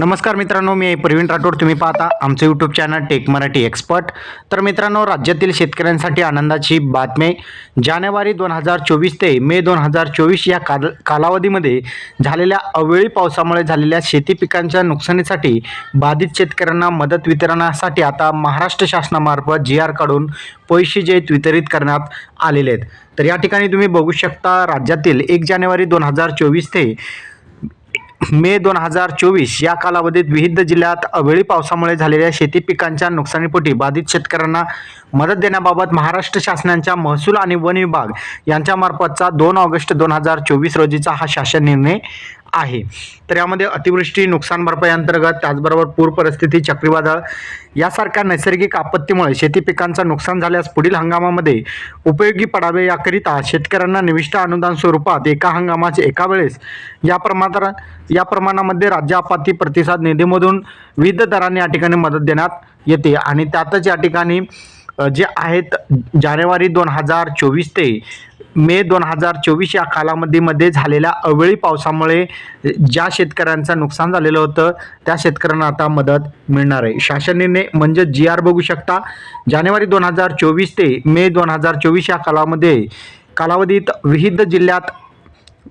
नमस्कार मित्रांनो मी प्रवीण राठोड. तुम्ही पाहता आमचं YouTube channel tech Marathi expert तर मित्रांनो राज्यातील शेतकऱ्यांसाठी आनंदाची बातमी जानेवारी दोन हजार चोवीस ते मे दोन हजार चोवीस या काल कालावधीमध्ये झालेल्या अवेळी पावसामुळे झालेल्या शेती पिकांच्या नुकसानीसाठी बाधित शेतकऱ्यांना मदत वितरणासाठी आता महाराष्ट्र शासनामार्फत जी आरकडून पैसे जे वितरित करण्यात आलेले आहेत. तर या ठिकाणी तुम्ही बघू शकता राज्यातील एक जानेवारी दोन हजार चोवीस ते मे दोन हजार चोवीस या कालावधीत विविध जिल्ह्यात अवेळी पावसामुळे झालेल्या शेती पिकांच्या नुकसानीपोटी बाधित शेतकऱ्यांना मदत देण्याबाबत महाराष्ट्र शासनाच्या महसूल आणि वन विभाग यांच्यामार्फतचा दोन ऑगस्ट दोन हजार चोवीस रोजीचा हा शासन निर्णय आहे. तर यामध्ये अतिवृष्टी नुकसान भरपाई अंतर्गत त्याचबरोबर पूर परिस्थिती चक्रीवादळ यासारख्या नैसर्गिक आपत्तीमुळे शेती पिकांचं नुकसान झाल्यास पुढील हंगामामध्ये उपयोगी पडावे याकरिता शेतकऱ्यांना निविष्ट अनुदान स्वरूपात एका हंगामाचे एका वेळेस या प्रमाणात या प्रमाणामध्ये राज्य आपत्ती प्रतिसाद निधीमधून विविध दराने या ठिकाणी मदत देण्यात येते. आणि त्यातच या ठिकाणी जे आहेत जानेवारी दोन हजार चोवीस ते मे दोन हजार चोवीस या कालावधीमध्ये झालेल्या अवेळी पावसामुळे ज्या शेतकऱ्यांचं नुकसान झालेलं होतं त्या शेतकऱ्यांना आता मदत मिळणार आहे. शासन निर्णय म्हणजे जी आर बघू शकता जानेवारी दोन हजार चोवीस ते मे दोन हजार चोवीस या कालामध्ये कालावधीत विविध जिल्ह्यात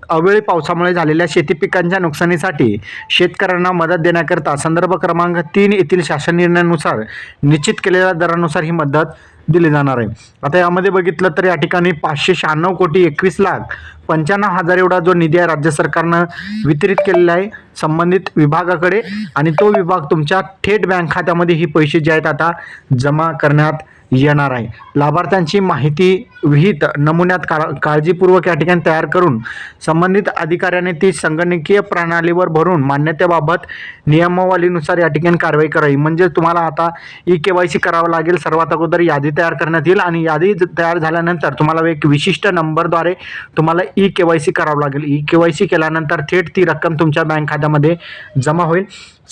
अवेळी पावसामुळे झालेल्या शेती पिकांच्या नुकसानीसाठी शेतकऱ्यांना मदत देण्याकरता संदर्भ क्रमांक तीन येथील शासन निर्णयानुसार निश्चित केलेल्या दरानुसार ही मदत दिले जाणार आहे. आता यामध्ये बघितलं तर या ठिकाणी पाचशे शहाण्णव कोटी एकवीस लाख पंच्याण्णव हजार एवढा जो निधी आहे राज्य सरकारनं वितरित केलेला आहे संबंधित विभागाकडे. आणि तो विभाग तुमच्या थेट बँक खात्यामध्ये ही पैसे जे आहेत आता जमा करण्यात येणार आहे. लाभार्थ्यांची माहिती विहित नमुन्यात का काळजीपूर्वक या ठिकाणी तयार करून संबंधित अधिकाऱ्याने ती संगणकीय प्रणालीवर भरून मान्यतेबाबत नियमावलीनुसार या ठिकाणी कारवाई करावी. म्हणजे तुम्हाला आता ई के वाय सी करावं लागेल. सर्वात अगोदर यादी तयार करण्यात येईल आणि यादी ज- तयार झाल्यानंतर तुम्हाला एक विशिष्ट नंबरद्वारे तुम्हाला ई के वाय सी करावं लागेल. ई के वाय सी केल्यानंतर थेट ती रक्कम तुमच्या बँक खात्यामध्ये जमा होईल.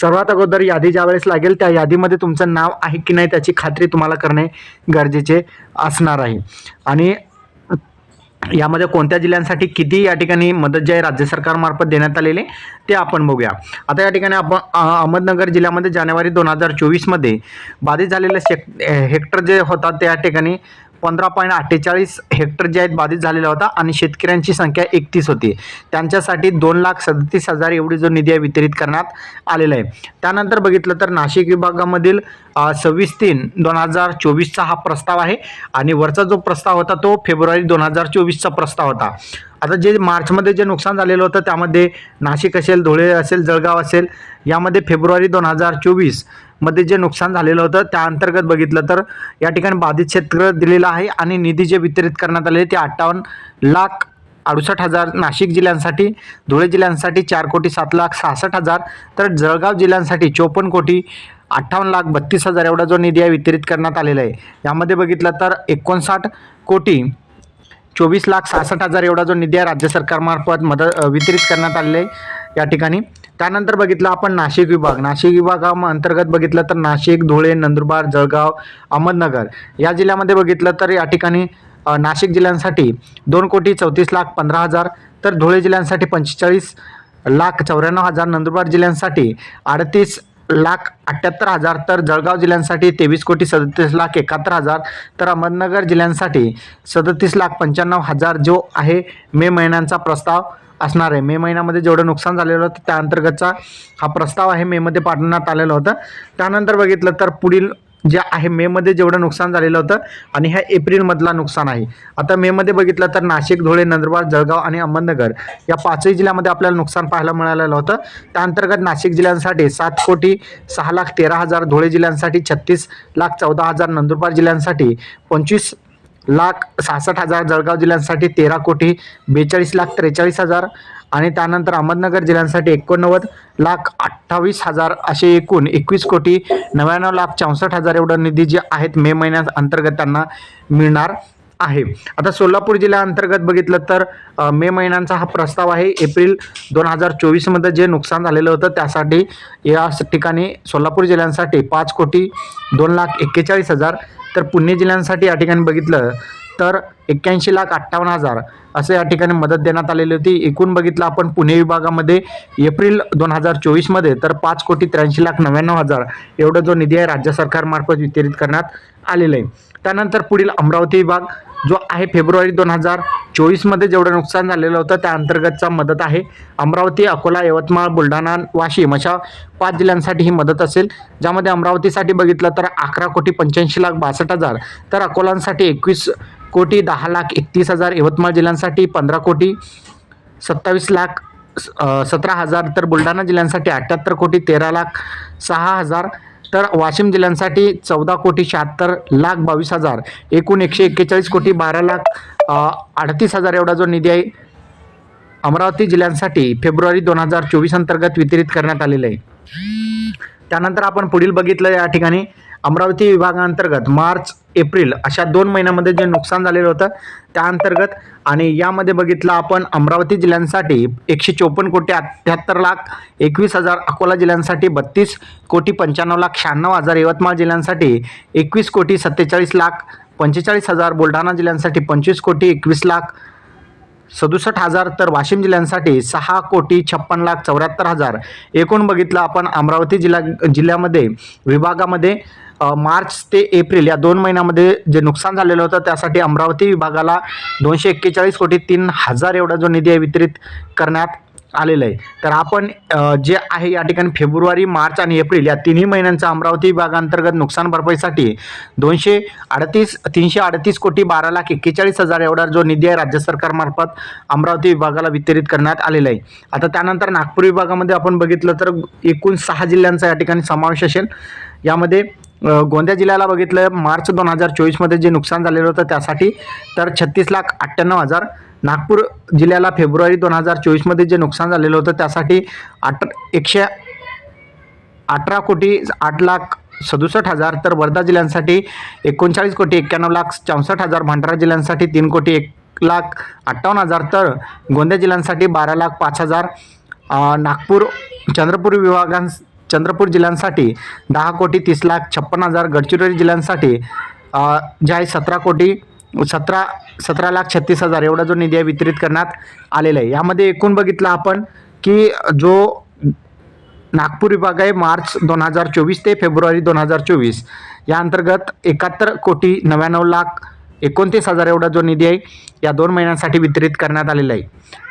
सर्वात अगोदर यादी ज्यावेळेस लागेल त्या यादीमध्ये तुमचं नाव आहे की नाही त्याची खात्री तुम्हाला करणे गरजेचे असणार आहे. आणि यामध्ये कोणत्या जिल्ह्यांसाठी किती या ठिकाणी मदत जी आहे राज्य सरकारमार्फत देण्यात आलेली ते आपण बघूया. आता या ठिकाणी आपण अहमदनगर जिल्ह्यामध्ये जानेवारी दोन हजार चोवीसमध्ये बाधित झालेले शेक हेक्टर जे होतात त्या ठिकाणी पंधरा पॉईंट अठ्ठेचाळीस हेक्टर जे आहेत बाधित झालेला होता आणि शेतकऱ्यांची संख्या एकतीस होती. त्यांच्यासाठी दोन लाख सदतीस हजार एवढी जो निधी आहे वितरित करण्यात आलेला आहे. त्यानंतर बघितलं तर नाशिक विभागामधील सव्वीस तीन दोन हजार चोवीसचा हा प्रस्ताव आहे आणि वरचा जो प्रस्ताव होता तो फेब्रुवारी दोन हजार चोवीसचा प्रस्ताव होता. आता जे मार्चमध्ये जे नुकसान झालेलं होतं त्यामध्ये नाशिक असेल धुळे असेल जळगाव असेल यामध्ये फेब्रुवारी दोन हजार चोवीसमध्ये जे नुकसान झालेलं होतं त्या अंतर्गत बघितलं तर या ठिकाणी बाधित क्षेत्र दिलेलं आहे आणि निधी जे वितरित करण्यात आले ते अठ्ठावन्न लाख अडुसष्ट हजार नाशिक जिल्ह्यांसाठी धुळे जिल्ह्यांसाठी चार कोटी सात लाख सहासष्ट हजार तर जळगाव जिल्ह्यांसाठी चोपन्न कोटी अठ्ठावन्न लाख बत्तीस हजार एवढा जो निधी आहे वितरित करण्यात आलेला आहे. यामध्ये बघितलं तर एकोणसाठ कोटी चोवीस लाख सहासष्ट हजार एवढा जो निधी आहे राज्य सरकारमार्फत मदत वितरित करण्यात आलेला आहे या ठिकाणी. त्यानंतर बघितलं आपण नाशिक विभाग. नाशिक विभागा अंतर्गत बघितलं तर नाशिक धुळे नंदुरबार जळगाव अहमदनगर या जिल्ह्यामध्ये बघितलं तर या ठिकाणी नाशिक जिल्ह्यांसाठी दोन कोटी चौतीस लाख पंधरा हजार तर धुळे जिल्ह्यांसाठी पंचेचाळीस लाख चौऱ्याण्णव हजार नंदुरबार जिल्ह्यांसाठी अडतीस लाख अठ्ठ्याहत्तर हजार तर जळगाव जिल्ह्यांसाठी तेवीस कोटी सदतीस लाख एकाहत्तर हजार तर अहमदनगर जिल्ह्यांसाठी सदतीस लाख पंच्याण्णव हजार जो आहे मे महिन्यांचा प्रस्ताव असणार आहे. मे महिन्यामध्ये जेवढं नुकसान झालेलं होतं त्या अंतर्गतचा हा प्रस्ताव आहे मेमध्ये पाठवण्यात आलेला होता. त्यानंतर बघितलं तर पुढील जे आहे मेमध्ये जेवढं नुकसान झालेलं होतं आणि ह्या एप्रिलमधला नुकसान आहे. आता मेमध्ये बघितलं तर नाशिक धुळे नंदुरबार जळगाव आणि अहमदनगर या पाचही जिल्ह्यामध्ये आपल्याला नुकसान पाहायला मिळालेलं होतं. त्या अंतर्गत नाशिक जिल्ह्यांसाठी सात कोटी सहा लाख तेरा हजार धुळे जिल्ह्यांसाठी छत्तीस लाख चौदा हजार नंदुरबार जिल्ह्यांसाठी पंचवीस लाख सहासष्ट हजार जळगाव जिल्ह्यांसाठी तेरा कोटी बेचाळीस लाख त्रेचाळीस हजार आणि त्यानंतर अहमदनगर जिल्ह्यांसाठी एकोणनव्वद लाख अठ्ठावीस हजार असे एकूण एकवीस कोटी नव्याण्णव लाख चौसष्ट हजार एवढं निधी जे आहेत मे महिन्यात अंतर्गत त्यांना मिळणार आहे. आता सोलापूर जिल्ह्याअंतर्गत बघितलं तर मे महिन्यांचा हा प्रस्ताव आहे. एप्रिल दोन हजार चोवीसमध्ये जे नुकसान झालेलं होतं त्यासाठी या ठिकाणी सोलापूर जिल्ह्यांसाठी पाच कोटी दोन लाख एक्केचाळीस हजार तर पुणे जिल्ह्यांसाठी या ठिकाणी बघितलं तर एक्क्याऐंशी लाख अठ्ठावन्न हजार असं या ठिकाणी मदत देण्यात आलेली होती. एकूण बघितलं आपण पुणे विभागामध्ये एप्रिल दोन हजार चोवीसमध्ये तर पाच कोटी त्र्याऐंशी लाख नव्याण्णव हजार एवढा जो निधी आहे राज्य सरकारमार्फत वितरित करण्यात आलेला आहे. त्यानंतर पुढील अमरावती विभाग जो आहे फेब्रुवारी दोन हजार चोवीसमध्ये जेवढं नुकसान झालेलं होतं त्या अंतर्गतचा मदत आहे. अमरावती अकोला यवतमाळ बुलढाणा वाशिम अशा पाच जिल्ह्यांसाठी ही मदत असेल. ज्यामध्ये अमरावतीसाठी बघितलं तर अकरा कोटी पंच्याऐंशी लाख बासष्ट हजार तर अकोलांसाठी एकवीस कोटी दहा लाख एकतीस हजार यवतमाळ जिल्ह्यांसाठी पंधरा कोटी सत्तावीस लाख सतरा हजार तर बुलढाणा जिल्ह्यांसाठी अठ्ठ्याहत्तर कोटी तेरा लाख सहा हजार तर वाशिम जिल्ह्यांसाठी चौदा कोटी शहात्तर लाख बावीस हजार एकूण एकशे एक्केचाळीस कोटी बारा लाख अडतीस हजार एवढा जो निधी आहे अमरावती जिल्ह्यांसाठी फेब्रुवारी दोन हजार चोवीस अंतर्गत वितरित करण्यात आलेलं आहे. त्यानंतर आपण पुढील बघितलं या ठिकाणी अमरावती विभागाअंतर्गत मार्च एप्रिल अशा दोन महिन्यामध्ये जे नुकसान झालेलं होतं त्या अंतर्गत आणि यामध्ये बघितलं आपण अमरावती जिल्ह्यांसाठी एकशे चोपन्न कोटी अठ्ठ्याहत्तर लाख एकवीस हजार अकोला जिल्ह्यांसाठी बत्तीस कोटी पंच्याण्णव लाख शहाण्णव हजार यवतमाळ जिल्ह्यांसाठी एकवीस कोटी सत्तेचाळीस लाख पंचेचाळीस हजार बुलढाणा जिल्ह्यांसाठी पंचवीस कोटी एकवीस लाख सदुसष्ट हजार तर वाशिम जिल्ह्यांसाठी सहा कोटी छप्पन लाख चौऱ्याहत्तर हजार. एकूण बघितलं आपण अमरावती जिल्हा जिल्ह्यामध्ये विभागामध्ये मार्च ते एप्रिल या दोन महिन्यामध्ये जे नुकसान झालेलं होतं त्यासाठी अमरावती विभागाला दोनशे एक्केचाळीस कोटी तीन हजार एवढा जो निधी आहे वितरित करण्यात आलेलं आहे. तर आपण जे आहे या ठिकाणी फेब्रुवारी मार्च आणि एप्रिल या तिन्ही महिन्यांचा अमरावती विभागांतर्गत नुकसान भरपाईसाठी दोनशे अडतीस तीनशे अडतीस कोटी बारा लाख एक्केचाळीस हजार एवढा जो निधी आहे राज्य सरकारमार्फत अमरावती विभागाला वितरित करण्यात आलेला आहे. आता त्यानंतर नागपूर विभागामध्ये आपण बघितलं तर एकूण सहा जिल्ह्यांचा या ठिकाणी समावेश असेल. यामध्ये गोंदिया जिल्ह्याला बघितलं मार्च दोन हजार चोवीसमध्ये जे नुकसान झालेलं होतं त्यासाठी तर छत्तीस लाख अठ्ठ्याण्णव हजार. नागपूर जिल्ह्याला फेब्रुवारी दोन हजार चोवीसमध्ये जे नुकसान झालेलं होतं त्यासाठी आठ एकशे अठरा कोटी आठ लाख सदुसष्ट हजार. तर वर्धा जिल्ह्यांसाठी एकोणचाळीस कोटी एक्क्याण्णव लाख चौसष्ट हजार. भंडारा जिल्ह्यांसाठी तीन कोटी एक लाख अठ्ठावन्न हजार. तर गोंदिया जिल्ह्यांसाठी बारा लाख पाच हजार. नागपूर चंद्रपूर विभागां चंद्रपूर जिल्ह्यांसाठी दहा कोटी तीस लाख छप्पन हजार गडचिरोली जिल्ह्यांसाठी जे आहे सतरा कोटी सतरा सतरा लाख छत्तीस हजार एवढा जो निधी आहे वितरित करण्यात आलेला आहे. यामध्ये एकूण बघितलं आपण की जो नागपूर विभाग आहे मार्च दोन हजार चोवीस ते फेब्रुवारी दोन हजार चोवीस या अंतर्गत एकाहत्तर कोटी नव्याण्णव लाख एकोणतीस हजार एवढा जो निधी आहे या दोन महिन्यांसाठी वितरित करण्यात आलेला आहे.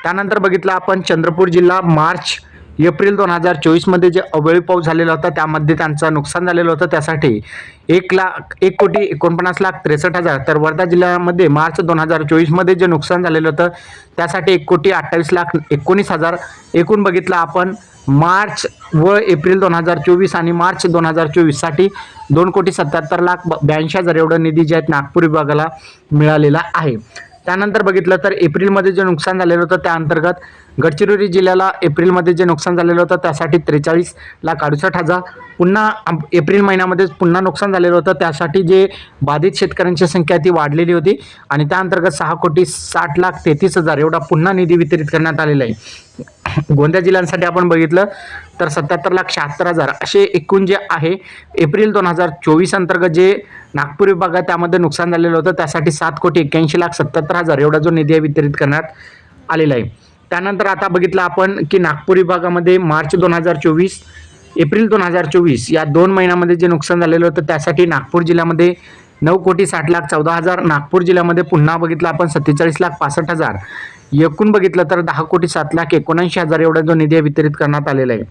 त्यानंतर बघितलं आपण चंद्रपूर जिल्हा मार्च एप्रिल दोन हजार चोवीसमध्ये जे अवेळी पाऊस झालेला होता त्यामध्ये त्यांचं नुकसान झालेलं होतं. त्यासाठी एक लाख एक कोटी एकोणपन्नास लाख त्रेसष्ट हजार तर वर्धा जिल्ह्यामध्ये मार्च दोन हजार चोवीसमध्ये जे नुकसान झालेलं होतं त्यासाठी एक कोटी अठ्ठावीस लाख एकोणीस हजार एकूण बघितलं आपण मार्च व एप्रिल दोन हजार चोवीस आणि मार्च दोन हजार चोवीससाठी दोन कोटी सत्याहत्तर लाख ब- ब्याऐंशी हजार एवढं निधी जे आहेत नागपूर विभागाला मिळालेला आहे. त्यानंतर बघितलं तर एप्रिलमध्ये जे नुकसान झालेलं होतं त्या अंतर्गत गडचिरोली जिल्ह्याला एप्रिलमध्ये जे नुकसान झालेलं होतं त्यासाठी त्रेचाळीस लाख अडुसष्ट हजार. पुन्हा एप्रिल महिन्यामध्ये पुन्हा नुकसान झालेलं होतं. त्यासाठी जे बाधित शेतकऱ्यांची संख्या ती वाढलेली होती आणि त्या अंतर्गत सहा कोटी साठ लाख तेहतीस हजार एवढा पुन्हा निधी वितरित करण्यात आलेला आहे. गोंदिया जिल्ह्यांसाठी आपण बघितलं तर सत्याहत्तर लाख शहात्तर हजार असे एकूण जे आहे एप्रिल दोन हजार चोवीस अंतर्गत जे नागपूर विभागात त्यामध्ये नुकसान झालेलं होतं. त्यासाठी सात कोटी एक्क्याऐंशी लाख सत्याहत्तर हजार एवढा जो निधी आहे वितरित करण्यात आलेला आहे. त्यानंतर आता बघितलं आपण की नागपूर विभागामध्ये मार्च दोन हजार चोवीस एप्रिल दोन हजार चोवीस या दोन महिन्यामध्ये जे नुकसान झालेलं होतं त्यासाठी नागपूर जिल्ह्यामध्ये नऊ कोटी साठ लाख चौदा हजार नागपूर जिल्ह्यामध्ये पुन्हा बघितलं आपण सत्तेचाळीस लाख पासष्ट हजार. एकूण बघितलं तर दहा कोटी सात लाख एकोणऐंशी हजार एवढा जो निधी वितरित करण्यात आलेला आहे.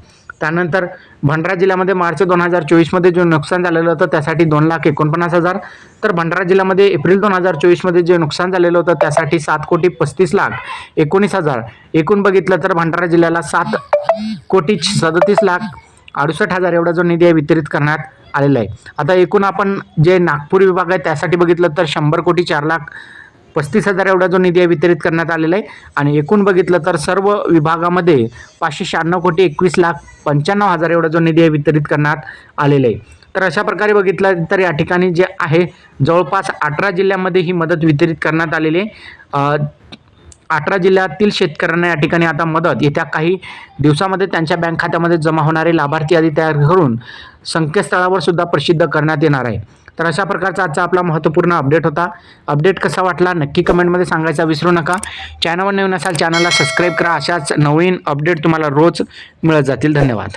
त्यानंतर भंडारा जिल्ह्यामध्ये मार्च दोन हजार चोवीसमध्ये जो नुकसान झालेलं होतं त्यासाठी दोन लाख एकोणपन्नास हजार. तर भंडारा जिल्ह्यामध्ये एप्रिल दोन हजार चोवीसमध्ये जे नुकसान झालेलं होतं त्यासाठी सात कोटी पस्तीस लाख एकोणीस हजार. एकूण बघितलं तर भंडारा जिल्ह्याला सात कोटी सदतीस लाख अडुसष्ट हजार एवढा जो निधी आहे वितरित करण्यात आलेला आहे. आता एकूण आपण जे नागपूर विभाग आहे त्यासाठी बघितलं तर शंभर कोटी चार लाख पस्तीस हजार एवढा जो निधी आहे वितरित करण्यात आलेला आहे. आणि एकूण बघितलं तर सर्व विभागामध्ये पाचशे शहाण्णव कोटी एकवीस लाख पंच्याण्णव हजार एवढा जो निधी आहे वितरित करण्यात आलेला आहे. तर अशा प्रकारे बघितलं तर या ठिकाणी जे आहे जवळपास अठरा जिल्ह्यामध्ये ही मदत वितरित करण्यात आलेली आहे. अठरा जिल्ह्यातील शेतकऱ्यांना या ठिकाणी आता मदत येत्या काही दिवसामध्ये त्यांच्या बँक खात्यामध्ये जमा होणारे लाभार्थी यादी तयार करून संकेतस्थळावर सुद्धा प्रसिद्ध करण्यात येणार आहे. तर अशा प्रकारचा आजचा आपला महत्त्वपूर्ण अपडेट होता. अपडेट कसा वाटला नक्की कमेंटमध्ये सांगायचा विसरू नका. चॅनलवर नवीन असाल चॅनलला सबस्क्राईब करा. अशाच नवीन अपडेट तुम्हाला रोज मिळत जातील. धन्यवाद.